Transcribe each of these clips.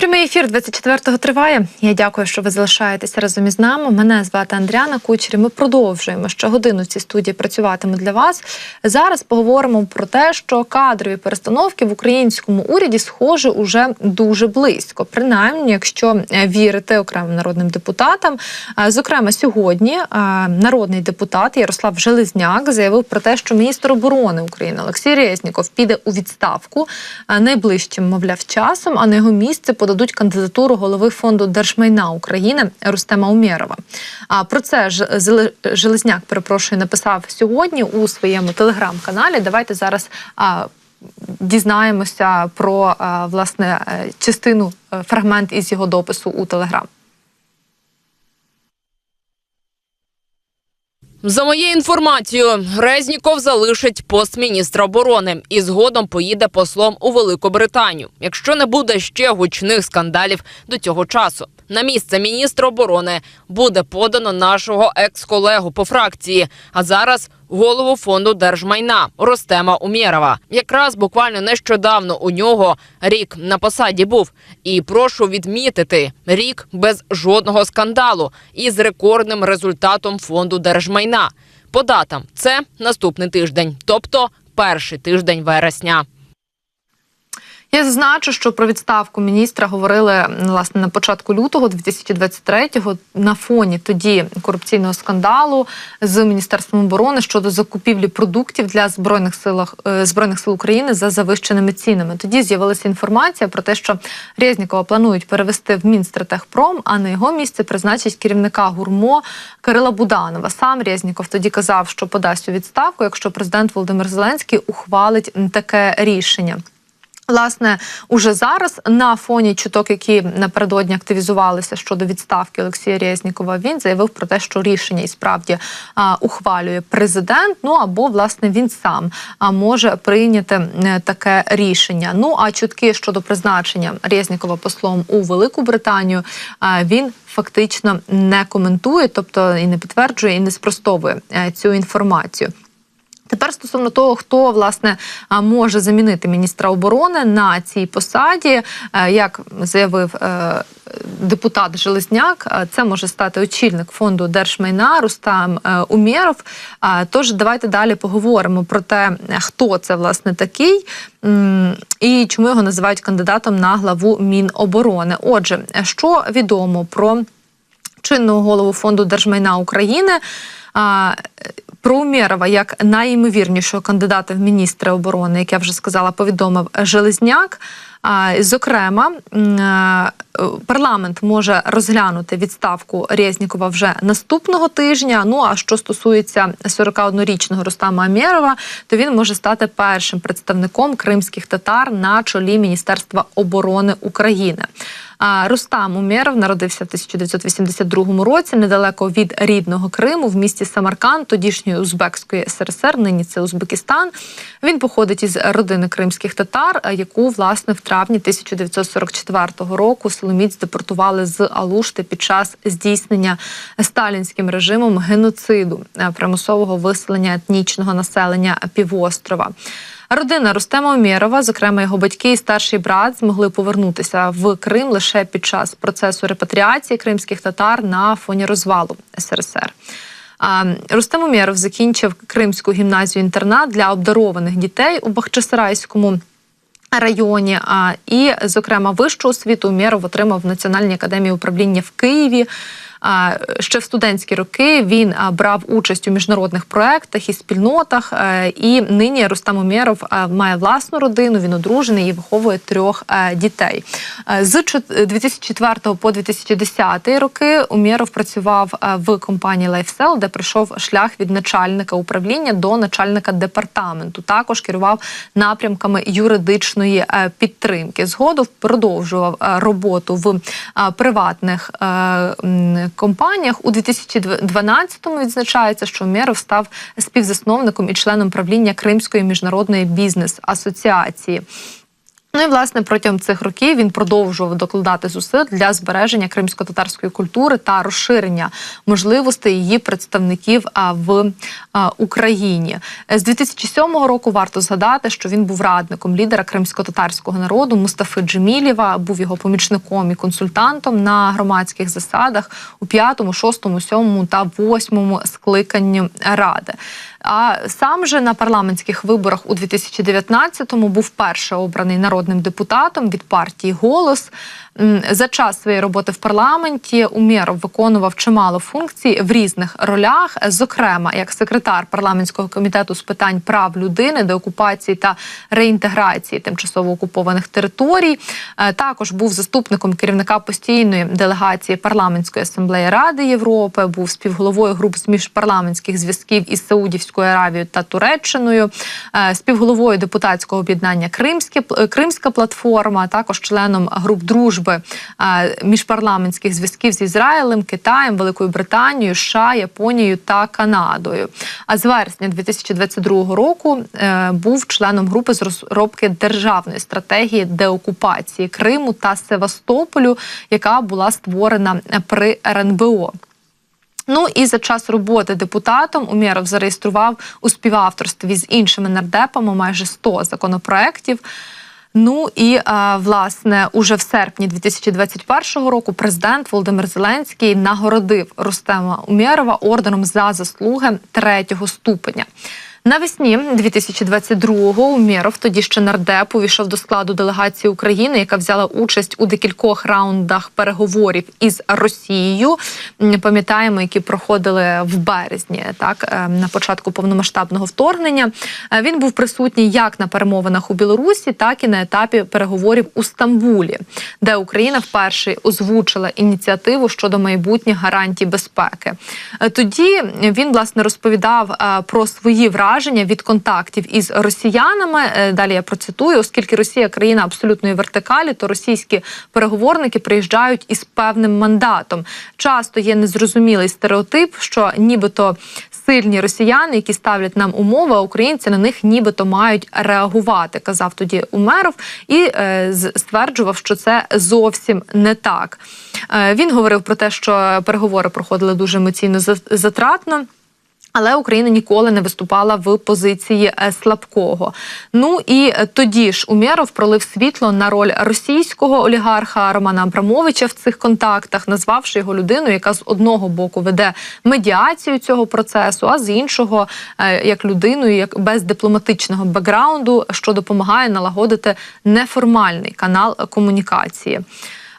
Прямий ефір 24-го триває. Я дякую, що ви залишаєтеся разом із нами. Мене звати Андріана Кучері. Ми продовжуємо щогодину в цій студії працюватиму для вас. Зараз поговоримо про те, що кадрові перестановки в українському уряді схоже уже дуже близько. Принаймні, якщо е, вірити окремим народним депутатам. Е, Зокрема, сьогодні е, народний депутат Ярослав Железняк заявив про те, що міністр оборони України Олексій Резніков піде у відставку найближчим, мовляв, часом, а на його місце подадуть кандидатуру голови фонду держмайна України Рустема Умєрова. А про це ж Железняк, перепрошую, написав сьогодні у своєму телеграм-каналі. Давайте зараз. А, Дізнаємося про власне е, частину е, фрагмент із його допису у Телеграм. За моєю інформацією, Резніков залишить пост міністра оборони і згодом поїде послом у Велику Британію, якщо не буде ще гучних скандалів до цього часу. На місце міністра оборони буде подано нашого екс-колегу по фракції, а зараз голову фонду держмайна Ростема Умєрова. Якраз буквально нещодавно у нього рік на посаді був. І прошу відмітити рік без жодного скандалу і з рекордним результатом фонду держмайна. По датам це наступний тиждень, тобто перший тиждень вересня. Я зазначу, що про відставку міністра говорили власне на початку лютого 2023-го на фоні тоді корупційного скандалу з міністерством оборони щодо закупівлі продуктів для збройних силах е, збройних сил України за завищеними цінами. Тоді з'явилася інформація про те, що Резнікова планують перевести в Мінстратехпром, а на його місце призначить керівника гурмо Кирила Буданова. Сам Резніков тоді казав, що подасть у відставку, якщо президент Володимир Зеленський ухвалить таке рішення. Власне, уже зараз на фоні чуток, які напередодні активізувалися щодо відставки Олексія Резнікова, він заявив про те, що рішення і справді а, ухвалює президент. Ну або власне він сам а, може прийняти е, таке рішення. Ну а чутки щодо призначення Резнікова послом у Велику Британію а, він фактично не коментує, тобто і не підтверджує, і не спростовує е, цю інформацію. Тепер стосовно того, хто власне може замінити міністра оборони на цій посаді, е, як заявив е, депутат Железняк, е, це може стати очільник фонду держмайна Рустам Умєров. Тож давайте далі поговоримо про те, хто це власне такий і чому його називають кандидатом на главу Міноборони. Отже, що відомо про чинного голову фонду держмайна України. Про Умєрова як найімовірнішого кандидата в міністра оборони, як я вже сказала, повідомив Железняк. Зокрема, е, парламент може розглянути відставку Резнікова вже наступного тижня. Ну а що стосується 41-річного Рустама Амєрова, то він може стати першим представником кримських татар на чолі Міністерства оборони України. Рустам Умєров народився в 1982 році недалеко від рідного Криму в місті Самарканд, тодішньої Узбекської СРСР, нині це Узбекистан. Він походить із родини кримських татар, е, яку власне в травні 1944 року силоміць депортували з Алушти під час здійснення сталінським режимом геноциду е, примусового виселення етнічного населення півострова. Родина Рустема Умєрова, зокрема його батьки і старший брат, змогли повернутися в Крим лише під час процесу репатріації кримських татар на фоні розвалу СРСР. Рустем Умєров закінчив Кримську гімназію інтернат для обдарованих дітей у Бахчисарайському районі. І, зокрема, вищу освіту Умєров отримав в Національній академії управління в Києві. Ще в студентські роки він брав участь у міжнародних проектах і спільнотах. е, І нині Рустам Умєров е, має власну родину. Він одружений і виховує трьох е, дітей. З чот- 2004 по 2010 роки Умєров працював в компанії LifeSell, де пройшов шлях від начальника управління до начальника департаменту. Також керував напрямками юридичної підтримки. Згодом продовжував роботу в приватних компаніях. У 2012-му відзначається, що Умєров став співзасновником і членом правління Кримської міжнародної бізнес-асоціації. Ну і власне протягом цих років він продовжував докладати зусиль для збереження кримсько-татарської культури та розширення можливостей її представників в Україні. З 2007 року варто згадати, що він був радником лідера кримсько-татарського народу Мустафи Джемілєва, був його помічником і консультантом на громадських засадах у п'ятому, шостому, сьомому та восьмому скликанні ради. А сам же на парламентських виборах у 2019-му був перше обраний народним депутатом від партії Голос. За час своєї роботи в парламенті Умєров виконував чимало функцій в різних ролях, зокрема як секретар парламентського комітету з питань прав людини, деокупації та реінтеграції тимчасово окупованих територій. Е, Також був заступником керівника постійної делегації парламентської асамблеї Ради Європи, був співголовою груп з міжпарламентських зв'язків із Саудівською Аравією та Туреччиною, е, співголовою депутатського об'єднання Кримське е, Кримська платформа, також членом груп дружби е, міжпарламентських зв'язків з Ізраїлем, Китаєм, Великою Британією, США, Японією та Канадою. А з вересня 2022 року був членом групи з розробки державної стратегії деокупації Криму та Севастополю, яка була створена при РНБО. Ну і за час роботи депутатом Умєров зареєстрував у співавторстві з іншими нардепами майже 100 законопроєктів. Ну і е, власне уже в серпні 2021 року президент Володимир Зеленський нагородив Рустема Умєрова орденом за заслуги третього ступеня. Навесні 2022-го Умєров, тоді ще нардеп, увійшов до складу делегації України, яка взяла участь у декількох раундах переговорів із Росією. Пам'ятаємо, які проходили в березні, так е, на початку повномасштабного вторгнення. Е, Він був присутній як на перемовинах у Білорусі, так і на етапі переговорів у Стамбулі, де Україна вперше озвучила ініціативу щодо майбутніх гарантій безпеки. Е, Тоді він власне розповідав про свої враження від контактів із росіянами. Е, Далі я процитую, оскільки Росія країна абсолютної вертикалі, то російські переговорники приїжджають із певним мандатом. Часто є незрозумілий стереотип, що нібито сильні росіяни, які ставлять нам умови, а українці на них нібито мають реагувати, казав тоді Умеров і е, стверджував, що це зовсім не так. Е, він говорив про те, що переговори проходили дуже емоційно за- затратно. Але Україна ніколи не виступала в позиції е, слабкого. Ну і е, тоді ж Умєров пролив світло на роль російського олігарха Романа Абрамовича в цих контактах, назвавши його людиною, яка з одного боку веде медіацію цього процесу, а з іншого е, як людиною, як без дипломатичного бекграунду, що допомагає налагодити неформальний канал комунікації.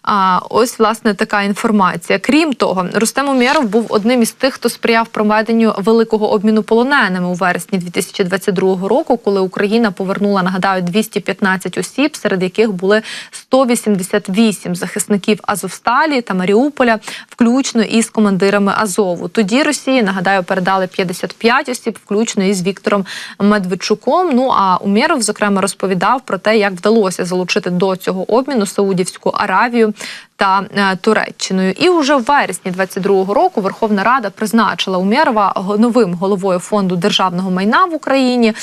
А ось власне така інформація. Крім того, Рустем Умєров був одним із тих, хто сприяв проведенню великого обміну полоненими у вересні 2022 року, коли Україна повернула, нагадаю, 215 осіб, серед яких були 188 захисників Азовсталі та Маріуполя, включно із командирами Азову. Тоді Росії нагадаю передали 55 осіб, включно із Віктором Медведчуком. Ну а Умєров, зокрема, розповідав про те, як вдалося залучити до цього обміну Саудівську Аравію та е, Туреччиною. І уже в вересні 22-го року Верховна Рада призначила Умєрова новим головою фонду державного майна в Україні.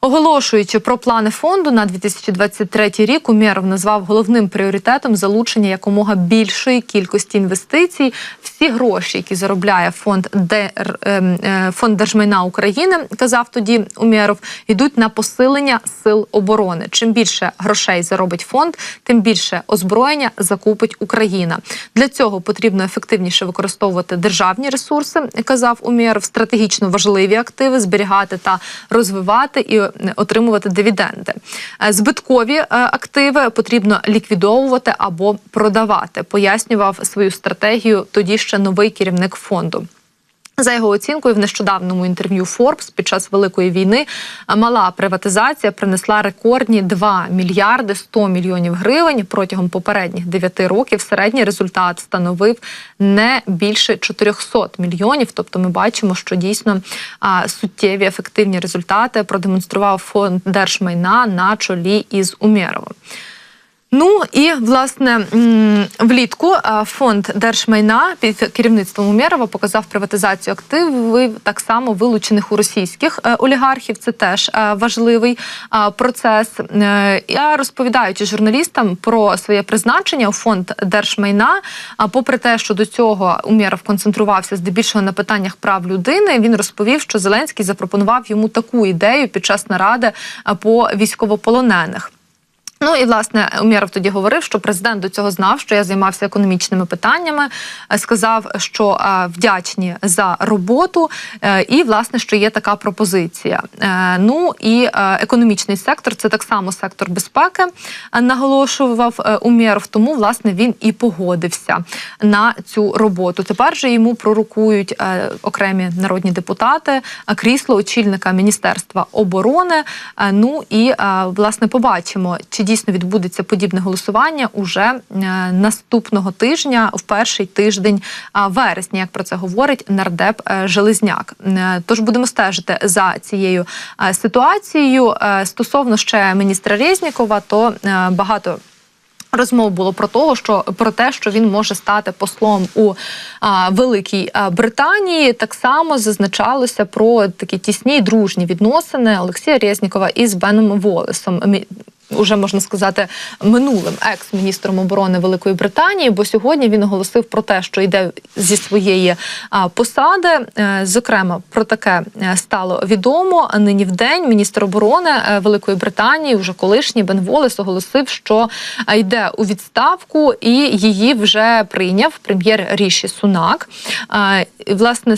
Оголошуючи про плани фонду на 2023 рік, Умєров назвав головним пріоритетом залучення якомога більшої кількості інвестицій. Всі гроші, які заробляє фонд Дер, ем, е, фонд держмайна України, казав тоді Умєров, йдуть на посилення сил оборони. Чим більше грошей заробить фонд, тим більше озброєння закупить Україна. Для цього потрібно ефективніше використовувати державні ресурси, казав Умєров, стратегічно важливі активи зберігати та розвивати і отримувати дивіденди. Е, Збиткові е, активи потрібно ліквідовувати або продавати. Пояснював свою стратегію тоді ще новий керівник фонду. За його оцінкою, в нещодавному інтерв'ю Forbes під час великої війни мала приватизація принесла рекордні 2 мільярди 100 мільйонів гривень протягом попередніх 9 років. Середній результат становив не більше 400 мільйонів. Тобто, ми бачимо, що дійсно суттєві ефективні результати продемонстрував фонд держмайна на чолі із Умєровим. Ну і власне влітку фонд держмайна під керівництвом Умєрова показав приватизацію активів так само вилучених у російських е, олігархів. Це теж е, важливий процес. Е, Я розповідаючи журналістам про своє призначення у фонд держмайна. А попри те, що до цього Умєров концентрувався здебільшого на питаннях прав людини, він розповів, що Зеленський запропонував йому таку ідею під час наради по військовополонених. Ну і власне Умєров тоді говорив, що президент до цього знав, що я займався економічними питаннями. е, Сказав, що е, вдячні за роботу, е, і власне, що є така пропозиція. Ну і економічний сектор це так само сектор безпеки, наголошував Умєров. Тому власне він і погодився на цю роботу. Тепер же йому пророкують окремі народні депутати крісло очільника міністерства оборони. Ну і власне побачимо, чи дійсно відбудеться подібне голосування уже е, наступного тижня, в перший тиждень е, вересня, як про це говорить нардеп е, Железняк. Тож будемо стежити за цією ситуацією. Стосовно ще міністра Резнікова, то багато. Розмов було про того, що про те, що він може стати послом у а, Великій Британії. Так само зазначалося про такі тісні дружні відносини Олексія Резнікова із Беном Волесом. Уже можна сказати минулим екс-міністром оборони Великої Британії, бо сьогодні він оголосив про те, що йде зі своєї посади. Е, Зокрема, про таке е, стало відомо. Нині в день міністр оборони е, Великої Британії, вже колишній Бен Волес, оголосив, що йде у відставку, і її вже прийняв прем'єр Ріші Сунак. Власне,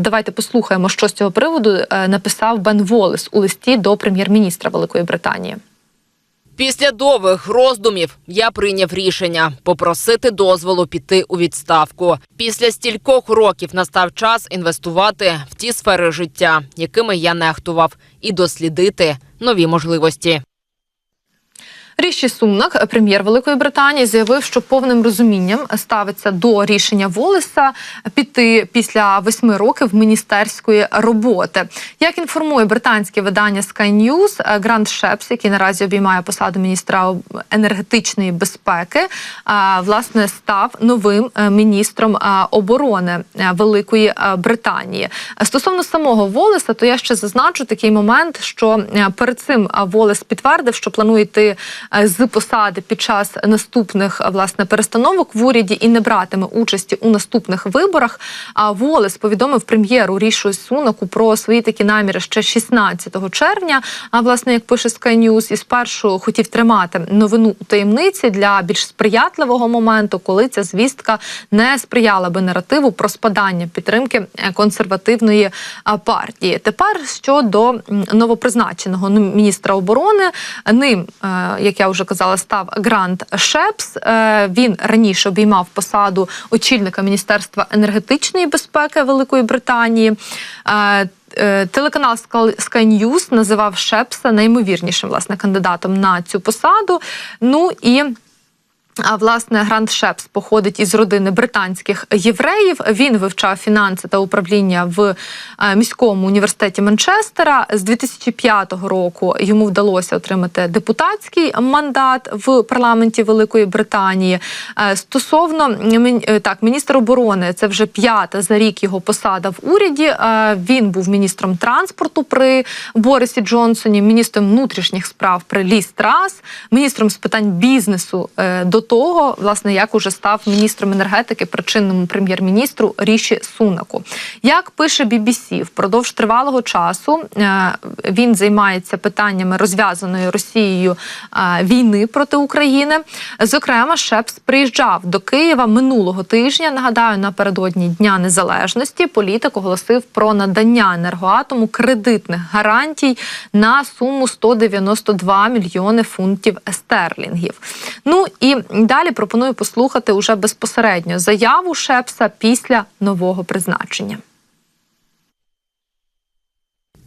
давайте послухаємо, що з цього приводу написав Бен Волес у листі до прем'єр-міністра Великої Британії. Після довгих роздумів я прийняв рішення попросити дозволу піти у відставку. Після стількох років настав час інвестувати в ті сфери життя, якими я нехтував, і дослідити нові можливості. Ріші Сунак, прем'єр Великої Британії, заявив, що повним розумінням ставиться до рішення Волеса піти після восьми років міністерської роботи. Як інформує британське видання Sky News, Грант Шепс, який наразі обіймає посаду міністра енергетичної безпеки, власне став новим е, міністром оборони е, Великої е, Британії. Стосовно самого Волеса, то я ще зазначу такий момент, що перед цим Волес підтвердив, що планує йти з посади під час наступних е, власне перестановок в уряді і не братиме участі у наступних виборах. А Волес повідомив прем'єру Рішу Сунаку про свої такі наміри ще 16 червня. А власне, як пише Sky News, і спершу хотів тримати новину у таємниці для більш сприятливого моменту, коли ця звістка не сприяла би наративу про спадання підтримки е, консервативної партії. Тепер щодо новопризначеного міністра оборони, ним, е, як я вже казала, став Грант Шепс. Е, Він раніше обіймав посаду очільника Міністерства енергетичної безпеки Великої Британії. Е, е, Телеканал Sky News називав Шепса наймовірнішим власне кандидатом на цю посаду. Ну і а власне Грант Шепс походить із родини британських євреїв. Він вивчав фінанси та управління в е, міському університеті Манчестера. З 2005 року йому вдалося отримати депутатський мандат в парламенті Великої Британії. Е, Стосовно е, так, міністр оборони, це вже п'ята за рік його посада в уряді. Він був міністром транспорту при Борисі Джонсоні, міністром внутрішніх справ при Лі Страс, міністром з питань бізнесу до того, власне, як уже став міністром енергетики при чинному прем'єр-міністру Ріші Сунаку. Як пише BBC, впродовж тривалого часу е, він займається питаннями розв'язаної Росією е, війни проти України. Зокрема, Шепс приїжджав до Києва минулого тижня. Нагадаю, напередодні Дня Незалежності політик оголосив про надання енергоатому кредитних гарантій на суму 192 мільйони фунтів стерлінгів. Ну і далі пропоную послухати уже безпосередньо заяву Шепса після нового призначення.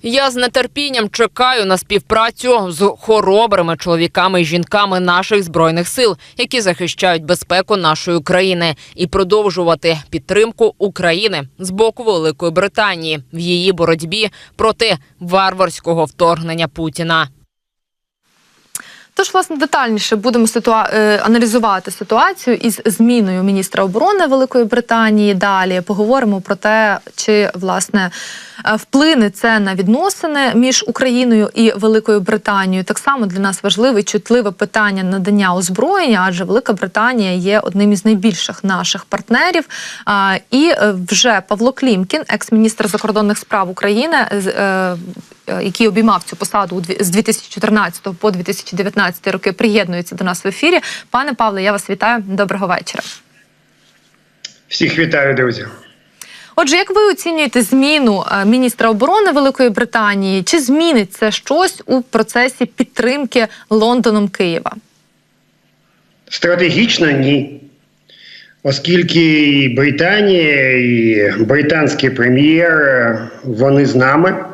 Я з нетерпінням чекаю на співпрацю з хоробрими чоловіками і жінками наших збройних сил, які захищають безпеку нашої країни, і продовжувати підтримку України з боку Великої Британії в її боротьбі проти варварського вторгнення Путіна. Тож, власне, детальніше будемо ситуа... е, аналізувати ситуацію із зміною міністра оборони Великої Британії. Далі поговоримо про те, чи власне е, вплине це на відносини між Україною і Великою Британією. Так само для нас важливе чутливе питання надання озброєння, адже Велика Британія є одним із найбільших наших партнерів. І е, вже Павло Клімкін, екс-міністр закордонних справ України, який обіймав цю посаду з 2014 по 2019 роки, приєднується до нас в ефірі. Пане Павле, я вас вітаю. Доброго вечора. Всіх вітаю, друзі. Отже, як ви оцінюєте зміну е, міністра оборони Великої Британії? Чи змінить це щось у процесі підтримки Лондоном Києва? Стратегічно ні. Оскільки і Британія, і британський прем'єр е, вони з нами.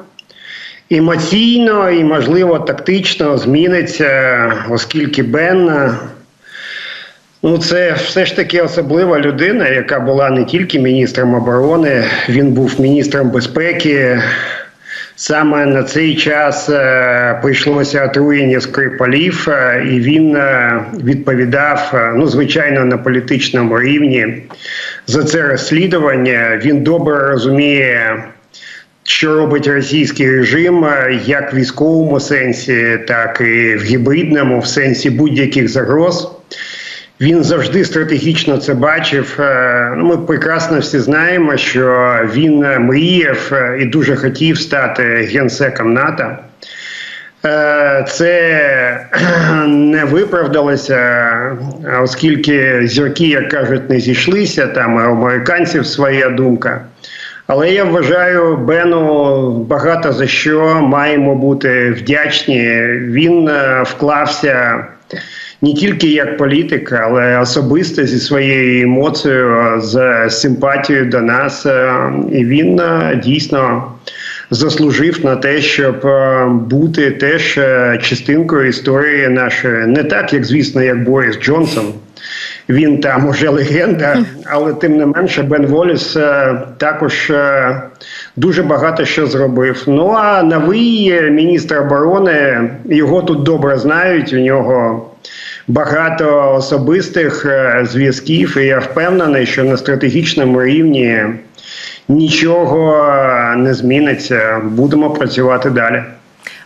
Емоційно і, можливо, тактично зміниться, оскільки Бен е, ну, це все ж таки особлива людина, яка була не тільки міністром оборони, він був міністром безпеки. Саме на цей час е, прийшлося отруєння Скрипалів, е, і він відповідав, ну звичайно, на політичному рівні за це розслідування. Він добре розуміє, що робить російський режим, е, як в військовому сенсі, так і в гібридному, в сенсі будь-яких загроз. Він завжди стратегічно це бачив. Е, ну, Ми прекрасно всі знаємо, що він мріяв е, і дуже хотів стати генсеком НАТО. Це не виправдалося, оскільки зірки, як кажуть, не зійшлися. Там у американців своя думка. Але я вважаю, Бену багато за що маємо бути вдячні. Він е, вклався не тільки як політик, але особисто зі своєю емоцією, з симпатією до нас. Е, І він е, дійсно заслужив на те, щоб е, бути теж е, частинкою історії нашої, не так, як звісно, як Борис Джонсон. Він там уже легенда, але тим не менше Бен Воліс е, також дуже багато що зробив. Ну а новий міністр оборони його тут добре знають. У нього багато особистих зв'язків, і я впевнений, що на стратегічному рівні нічого е, не зміниться. Будемо працювати далі.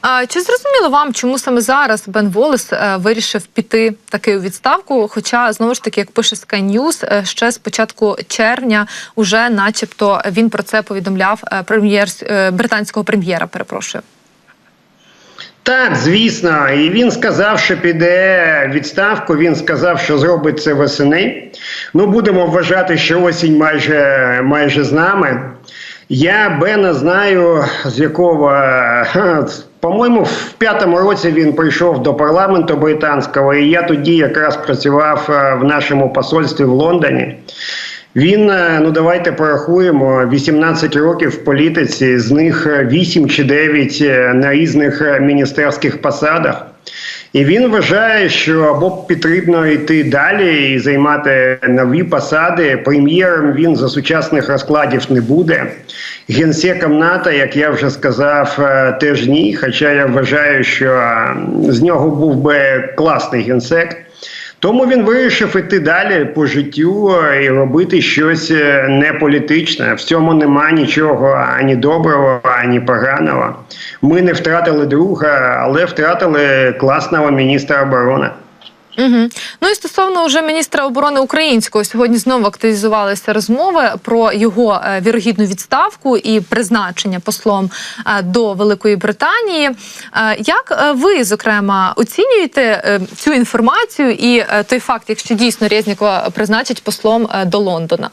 А чи зрозуміло вам, чому саме зараз Бен Волес е, вирішив піти таки у відставку? Хоча знову ж таки, як пише Sky News, е, ще з початку червня уже, начебто, він про це повідомляв прем'єр британського прем'єра. Перепрошую. Так, звісно, і він сказав, що піде відставку. Він сказав, що зробить це восени. Ну, будемо вважати, що осінь майже майже з нами. Я Бена знаю, з якого, по-моєму, в п'ятому році він прийшов до парламенту британського, і я тоді якраз працював е, в нашому посольстві в Лондоні. Він, е, ну давайте порахуємо, 18 років в політиці, з них е, 8 чи 9 е, на різних е, міністерських посадах. І він вважає, що або потрібно йти далі і займати нові посади. Прем'єром він за сучасних розкладів не буде. Генсеком НАТО, як я вже сказав, е, теж ні. Хоча я вважаю, що е, з нього був би класний генсек. Тому він вирішив іти далі по життю е, і робити щось неполітичне. не політичне. В цьому нема нічого ані доброго, ані поганого. Ми не втратили друга, але втратили класного міністра оборони. Угу. Ну і стосовно вже міністра оборони українського, сьогодні знову активізувалися розмови про його е, вірогідну відставку і призначення послом е, до Великої Британії. Е, Як ви, зокрема, оцінюєте цю інформацію і той факт, якщо дійсно Резнікова призначить послом до Лондона?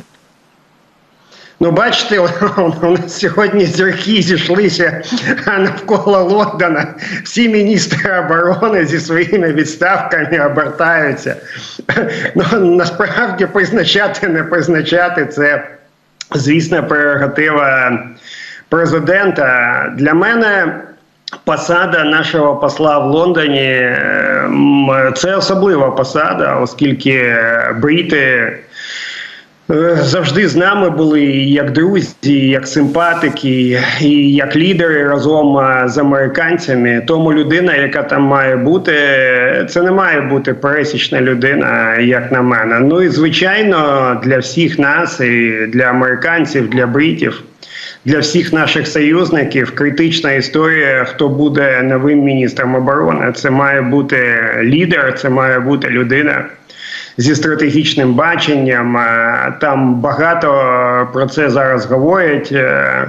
Ну, бачите, у нас сьогодні зірки зійшлися навколо Лондона. Всі міністри оборони зі своїми відставками обертаються. Ну, насправді призначати, не призначати це, звісно, прерогатива президента. Для мене. Посада нашого посла в Лондоні ем, це особлива посада, оскільки брити е, завжди з нами були як друзі, як симпатики, і як лідери разом е, з американцями. Тому людина, яка там має бути, це не має бути пересічна людина, як на мене. Ну і звичайно, для всіх нас, і для американців, для бритів. Для всіх наших союзників критична історія, хто буде новим міністром оборони. Це має бути лідер, це має бути людина зі стратегічним баченням. Е, Там багато про це зараз говорять. е,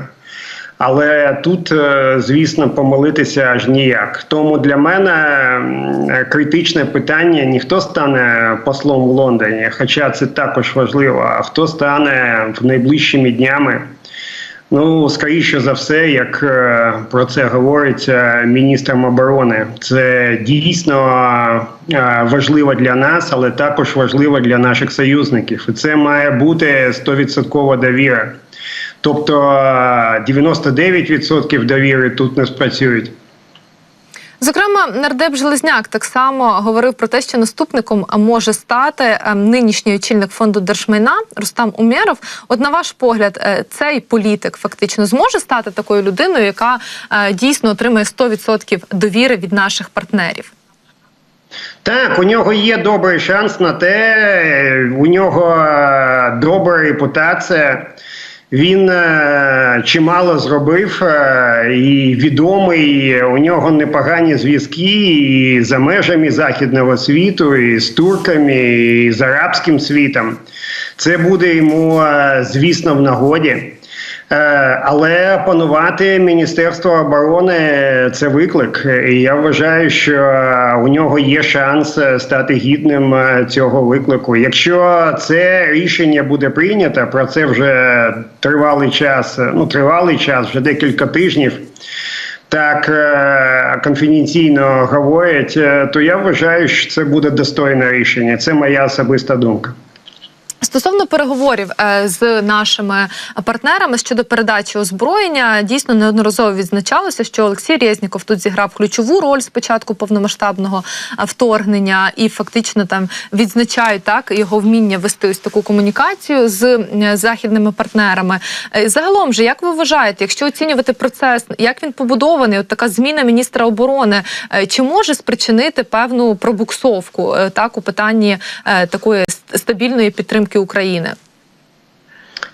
Але тут, е, звісно, помилитися аж ніяк. Тому для мене критичне питання: ніхто стане послом в Лондоні, хоча це також важливо. А хто стане в найближчими днями? Ну, скоріше за все, як е, про це говориться міністром оборони, це дійсно е, важливо для нас, але також важливо для наших союзників. І це має бути 100% довіра. Тобто е, 99% довіри тут не спрацюють. Зокрема, нардеп Железняк так само говорив про те, що наступником може стати ем, нинішній очільник фонду держмайна Рустам Умєров. От на ваш погляд, е, цей політик фактично зможе стати такою людиною, яка е, дійсно отримає 100% довіри від наших партнерів. Так, у нього є добрий шанс на те, у нього е, добра репутація. Він е, чимало зробив е, і відомий. У нього непогані зв'язки і за межами західного світу, і з турками, і з арабським світом. Це буде йому, е, звісно, в нагоді. Е, Але панувати Міністерство оборони це виклик. І я вважаю, що у нього є шанс стати гідним е, цього виклику. Якщо це рішення буде прийнято, про це вже тривалий час. Ну тривалий час, вже декілька тижнів. Так е, конфіденційно говорять, то я вважаю, що це буде достойне рішення. Це моя особиста думка. Стосовно переговорів е, з нашими партнерами щодо передачі озброєння, дійсно неодноразово відзначалося, що Олексій Резніков тут зіграв ключову роль з початку повномасштабного е, вторгнення, і фактично там відзначають так його вміння вести ось таку комунікацію з е, західними партнерами. Загалом же, як ви вважаєте, якщо оцінювати процес, як він побудований, от така зміна міністра оборони, чи може спричинити певну пробуксовку так у питанні такої стабільної підтримки України?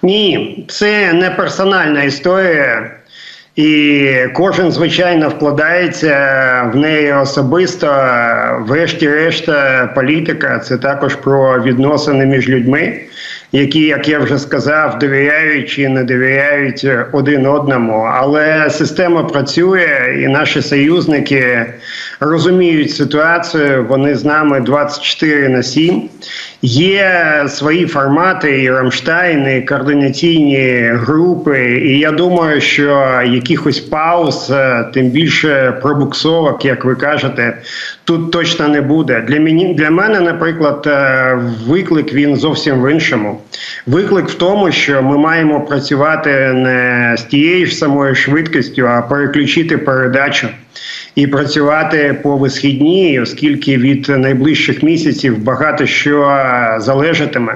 Ні, це не персональна історія, і кожен, звичайно, вкладається в неї особисто. Врешті-решт, політика це також про відносини між людьми, які, як я вже сказав, довіряють чи не довіряють один одному. Але система працює, і наші союзники розуміють ситуацію. Вони з нами 24 на 7. Є свої формати, і Рамштайн, і координаційні групи. І я думаю, що якихось пауз, е, тим більше пробуксовок, як ви кажете, тут точно не буде. Для мені для мене, наприклад, е, виклик він зовсім в іншому. Виклик в тому, що ми маємо працювати не з тією ж самою швидкістю, а переключити передачу і працювати по висхідній, оскільки від найближчих місяців багато що е, залежатиме.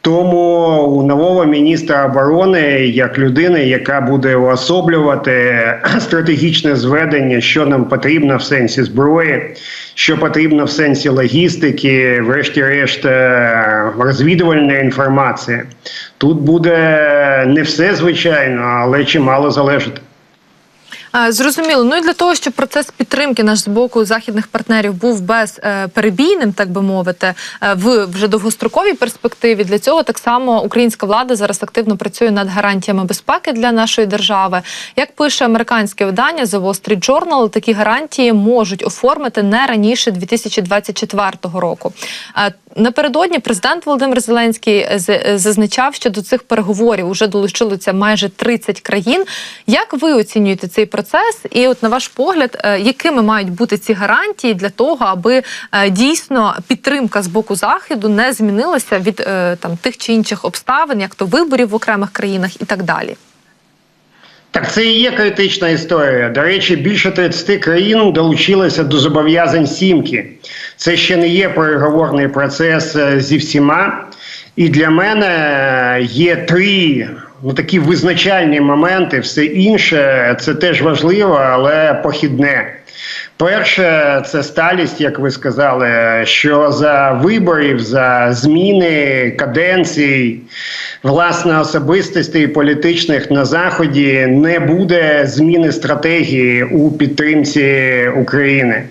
Тому у нового міністра оборони, як людини, яка буде уособлювати стратегічне зведення, що нам потрібно в сенсі зброї, що потрібно в сенсі логістики, врешті-решт е, розвідувальної інформації. Тут буде не все звичайно, але чимало залежати. Е, Зрозуміло. Ну і для того, щоб процес підтримки наш з боку західних партнерів був безперебійним, так би мовити, е, в вже довгостроковій перспективі. Для цього так само українська влада зараз активно працює над гарантіями безпеки для нашої держави. Як пише американське видання The Wall Street Journal, такі гарантії можуть оформити не раніше 2024 року. Е, Напередодні президент Володимир Зеленський зазначав, що до цих переговорів вже долучилося майже 30 країн. Як ви оцінюєте цей процес? І, от на ваш погляд, е, якими мають бути ці гарантії для того, аби е, дійсно підтримка з боку заходу не змінилася від е, там тих чи інших обставин, як то виборів в окремих країнах і так далі? Так, це і є критична історія. До речі, більше 30 країн долучилися до зобов'язань сімки. Це ще не є переговорний процес зі всіма. І для мене є три такі визначальні моменти. Все інше це теж важливо, але похідне. Перше, це сталість, як ви сказали, що за виборів, за зміни каденцій, власне, особистостей політичних на заході не буде зміни стратегії у підтримці України.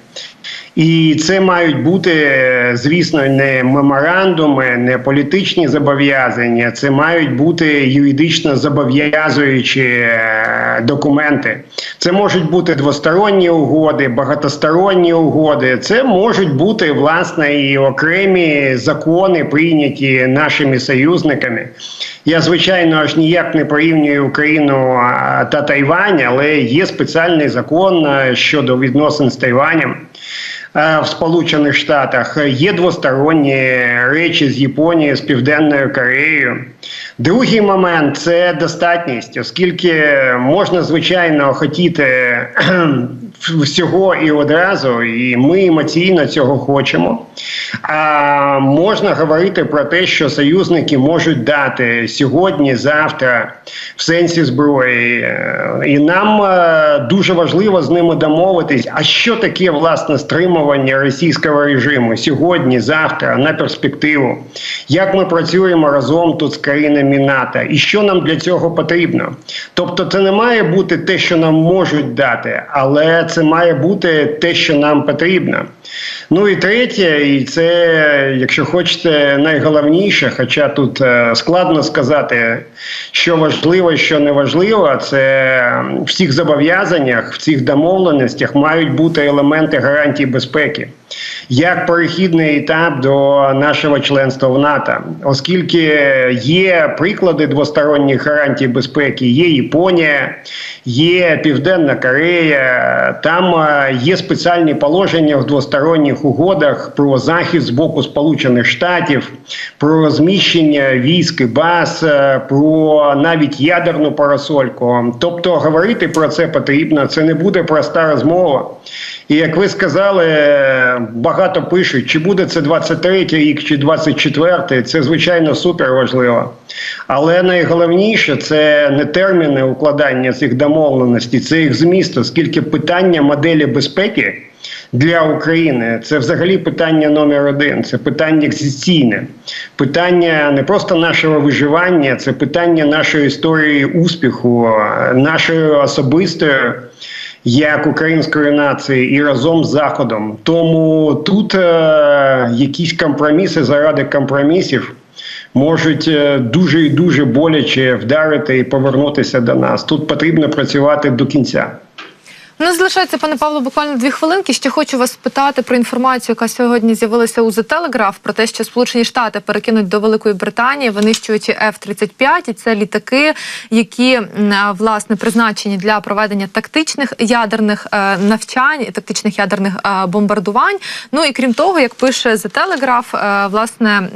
І це мають бути, звісно, не меморандуми, не політичні зобов'язання. Це мають бути юридично зобов'язуючі е, документи. Це можуть бути двосторонні угоди, багатосторонні угоди. Це можуть бути власне і окремі закони, прийняті нашими союзниками. Я звичайно аж ніяк не порівнюю Україну та Тайвань, але є спеціальний закон е, щодо відносин з Тайванем. Е, В Сполучених Штатах є двосторонні речі з Японією, з Південною Кореєю. Другий момент це достатність, оскільки можна звичайно хотіти всього і одразу, і ми емоційно цього хочемо. А можна говорити про те, що союзники можуть дати сьогодні, завтра, в сенсі зброї. І нам е, дуже важливо з ними домовитись. А що таке власне стримування російського режиму сьогодні, завтра, на перспективу? Як ми працюємо разом тут з країнами НАТО? І що нам для цього потрібно? Тобто, це не має бути те, що нам можуть дати, але це має бути те, що нам потрібно. Ну і третє, і це, якщо хочете, найголовніше, хоча тут е, складно сказати, що важливо, що не важливо, це в всіх зобов'язаннях, в цих домовленостях мають бути елементи гарантій безпеки. Як перехідний етап до нашого членства в НАТО, оскільки є приклади двосторонніх гарантій безпеки, є Японія, є Південна Корея, там е, є спеціальні положення в двосторонніх угодах про захист з боку Сполучених Штатів, про розміщення військ і баз, е, про навіть ядерну парасольку. Тобто говорити про це потрібно. Це не буде проста розмова. І як ви сказали, багато пишуть, чи буде це 23-й рік, чи 24-й, це звичайно супер важливо. Але найголовніше це не терміни укладання цих домовленостей, це їх зміст, оскільки питання моделі безпеки. Для України це взагалі питання номер один. Це питання екзистенційне, питання не просто нашого виживання, це питання нашої історії успіху, нашої особистої як української нації і разом з заходом. Тому тут е, якісь компроміси заради компромісів. Можуть е, дуже і дуже боляче вдарити і повернутися до нас. Тут потрібно працювати до кінця. У нас залишається, пане Павло, буквально дві хвилинки. Ще хочу вас спитати про інформацію, яка сьогодні з'явилася у The Telegraph, про те, що Сполучені Штати перекинуть до Великої Британії винищувачі F-35, і це літаки, які власне призначені для проведення тактичних ядерних е, навчань, тактичних ядерних е, бомбардувань. Ну і крім того, як пише The Telegraph, е, власне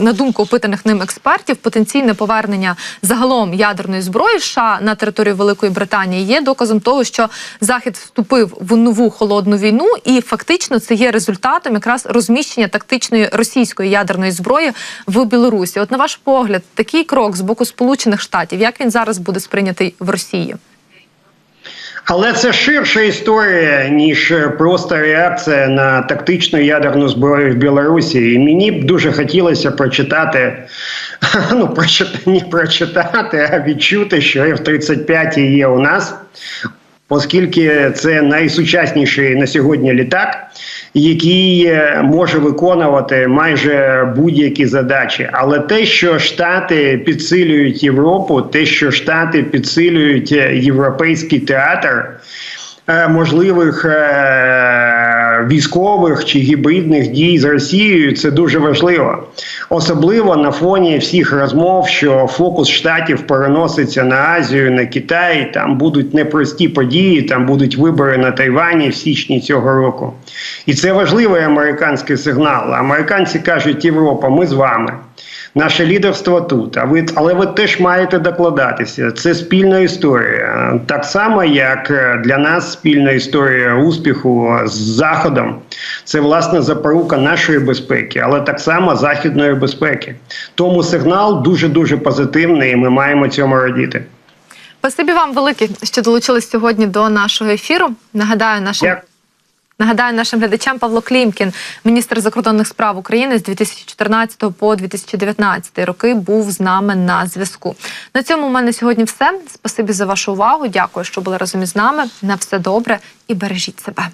на думку опитаних ним експертів, потенційне повернення загалом ядерної зброї США на територію Великої Британії є доказом того, що Захід вступив в нову холодну війну, і фактично це є результатом якраз розміщення тактичної російської ядерної зброї в Білорусі. От на ваш погляд, такий крок з боку Сполучених Штатів, як він зараз буде сприйнятий в Росії? Але це ширша історія, ніж просто реакція на тактичну ядерну зброю в Білорусі. І мені б дуже хотілося прочитати, ну прочитати, не прочитати, а відчути, що F-35 є у нас. Оскільки це найсучасніший на сьогодні літак, який е, може виконувати майже будь-які задачі. Але те, що Штати підсилюють Європу, те, що Штати підсилюють е, європейський театр е, можливих військових чи гібридних дій з Росією, це дуже важливо. Особливо на фоні всіх розмов, що фокус штатів переноситься на Азію, на Китай. Там будуть непрості події, там будуть вибори на Тайвані в січні цього року. І це важливий американський сигнал. Американці кажуть, Європа, ми з вами. Наше лідерство тут. А ви але ви теж маєте докладатися. Це спільна історія. Так само, як е, для нас спільна історія успіху з заходом. Це власне запорука нашої безпеки, але так само західної безпеки. Тому сигнал дуже дуже позитивний, і ми маємо цьому радіти. Спасибі вам велике, що долучились сьогодні до нашого ефіру. Нагадаю, нашим Дякую. Нагадаю нашим глядачам Павло Клімкін, міністр закордонних справ України з 2014 по 2019 роки, був з нами на зв'язку. На цьому у мене сьогодні все. Спасибі за вашу увагу. Дякую, що були разом із нами. На все добре і бережіть себе.